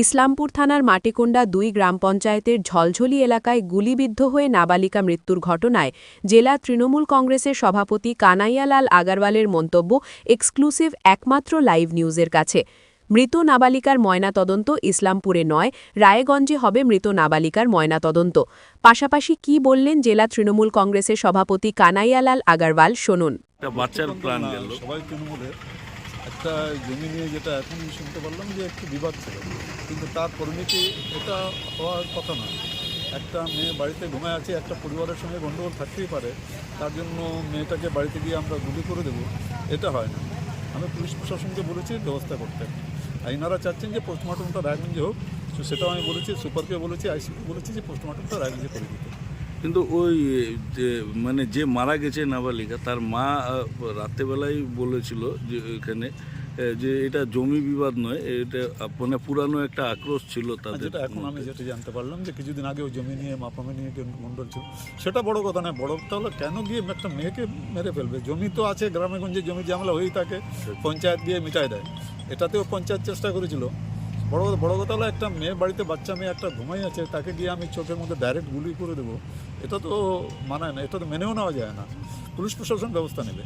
ইসলামপুর থানার মাটিকুণ্ডা দুই গ্রাম পঞ্চায়েতের ঝলঝলি এলাকায় গুলিবিদ্ধ হয়ে নাবালিকা মৃত্যুর ঘটনায় জেলা তৃণমূল কংগ্রেসের সভাপতি কানাইয়ালাল আগারওয়ালের মন্তব্য এক্সক্লুসিভ একমাত্র লাইভ নিউজের কাছে। মৃত নাবালিকার ময়নাতদন্ত ইসলামপুরে নয় রায়গঞ্জে হবে মৃত নাবালিকার ময়নাতদন্ত। পাশাপাশি কি বললেন জেলা তৃণমূল কংগ্রেসের সভাপতি কানাইয়ালাল আগারওয়াল শুনুন। বাচ্চার প্রাণ গেল। সবাই তৃণমূলের। একটা জমি নিয়ে যেটা এখন শুনতে পারলাম যে একটু বিবাদ ছিল। কিন্তু তার পরিণতি এটা হওয়ার কথা না। একটা মেয়ে বাড়িতে ঘুমায় আছে, একটা পরিবারের সঙ্গে গণ্ডগোল থাকতেই পারে। তার জন্য মেয়েটাকে বাড়িতে গিয়ে আমরা গুলি করে দেবো, এটা হয় না। আমি পুলিশ প্রশাসনকে বলেছি ব্যবস্থা করতে। আর এনারা চাচ্ছেন যে পোস্টমর্টমটা রায়গঞ্জে হোক। সেটাও আমি বলেছি, সুপারকে বলেছি আইসিকে বলেছি যে পোস্টমর্টমটা রায়গঞ্জে করে দিতে। কিন্তু ওই যে মানে যে মারা গেছে নাবালিকা তার মা রাত্রেবেলায় বলেছিল যে এখানে যে এটা জমি বিবাদ নয় এটা মানে পুরানো একটা আক্রোশ ছিল তাদের যেটা এখন আমি যেটা জানতে পারলাম যে কিছুদিন আগে ওই জমি নিয়ে মাপামে নিয়ে মন্ডল ছিল সেটা বড় কথা নয় বড় কথা হলো কেন গিয়ে একটা মেয়েকে মেরে ফেলবে? জমি তো আছে গ্রামে গঞ্জে জমি ঝামেলা হয়েই থাকে পঞ্চায়েত দিয়ে মিটাই দেয়। এটাতেও পঞ্চায়েত চেষ্টা করেছিল বড় বড় কথা হলো একটা মেয়ে বাড়িতে বাচ্চা মেয়ে একটা ঘুমাই আছে, তাকে গিয়ে আমি চোখের মধ্যে ডাইরেক্ট গুলি করে দেবো। এটা তো মানায় না, এটা তো মেনেও নেওয়া যায় না। পুলিশ প্রশাসন ব্যবস্থা নেবে।